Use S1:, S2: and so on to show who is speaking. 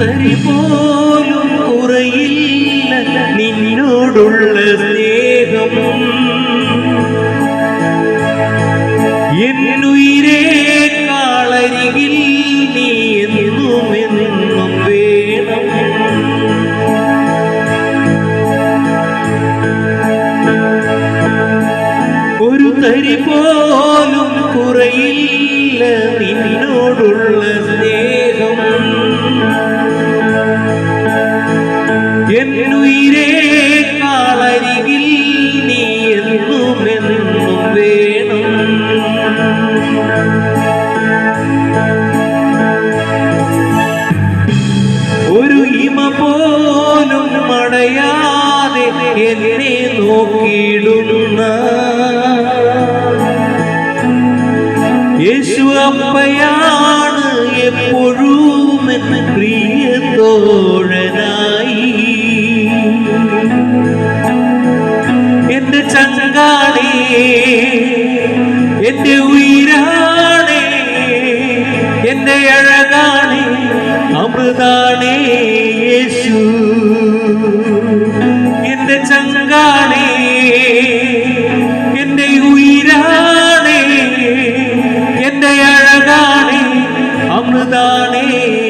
S1: തരി പോലും കുറയില്ല നിന്നോടുള്ള സ്നേഹം. എന്നുയിരേ കാളരികിൽ നീ എന്നും എന്നും വേണം. ഒരു തരി പോലും പോലും മടയാതെ എന്നെ നോക്കിയിടുന്ന യേശു അപ്പയാണ് എപ്പോഴും എന്ന് പ്രിയ തോഴനായി എന്റെ ചങ്കാളി എന്റെ ഉയരാണേ എന്റെ അഴകാണേ അമൃതാണേ. എന്റെ അഴകാണേ അമൃതാണേ യേശു